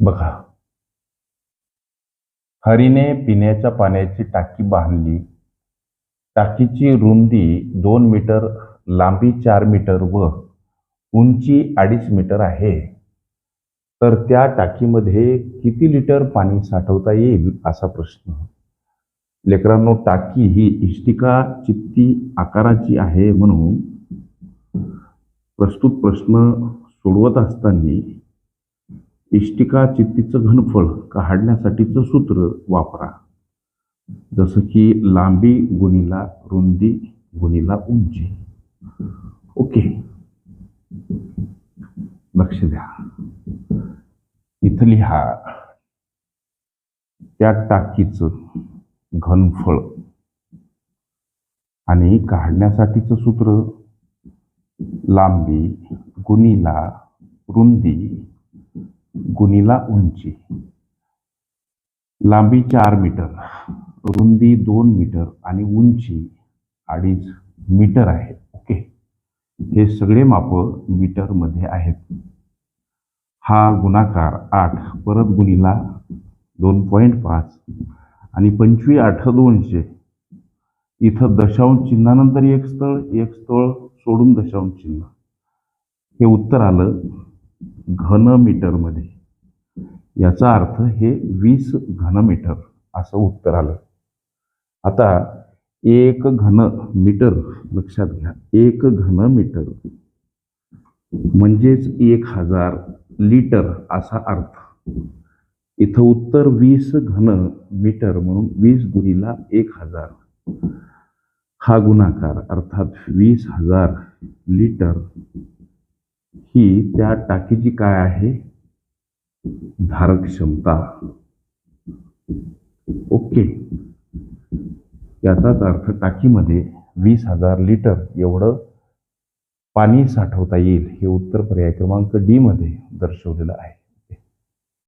बघा. हरीने पिण्याच्या पाण्याची टाकी बांधली. टाकीची रुंदी दोन मीटर लांबी चार मीटर व उंची अडीच मीटर आहे. तर त्या टाकीमध्ये किती लिटर पाणी साठवता येईल असा प्रश्न. लेकरांनो टाकी ही इष्टिका चित्ती आकाराची आहे म्हणून प्रस्तुत प्रश्न सोडवत असताना इष्टिका चित्तीचं घनफळ काढण्यासाठीचं सूत्र वापरा. जसं की लांबी गुणीला रुंदी गुणीला उंची. ओके. लक्ष द्या. इथं लिहा. त्या टाकीचं घनफळ आणि काढण्यासाठीचं सूत्र लांबी गुणीला रुंदी गुणीला उंची. लांबी चार मीटर रुंदी दोन मीटर आणि उंची अडीच मीटर आहे. ओके? हे सगळे माप मीटरमध्ये आहेत. हा गुणाकार आठ परत गुणीला दोन पॉईंट पाच आणि पंचवी आठ दोनशे. इथं दशांश चिन्हानंतर एक स्थळ एक स्थळ सोडून दशांश चिन्ह. हे उत्तर आलं घन मीटरमध्ये याचा अर्थ हे वीस घनमीटर असं उत्तर आलं. आता एक घन मीटर लक्षात घ्या. एक घन मीटर म्हणजेच एक हजार लिटर असा अर्थ. इथं उत्तर वीस घन मीटर म्हणून वीस गुणीला एक हजार. हा गुणाकार अर्थात वीस हजार लिटर ही त्या टाकीची काय आहे? धारक क्षमता. ओके. याचाच अर्थ टाकीमध्ये वीस हजार लिटर एवढं पाणी साठवता येईल हे उत्तर पर्याय क्रमांक डी मध्ये दर्शवलेलं आहे.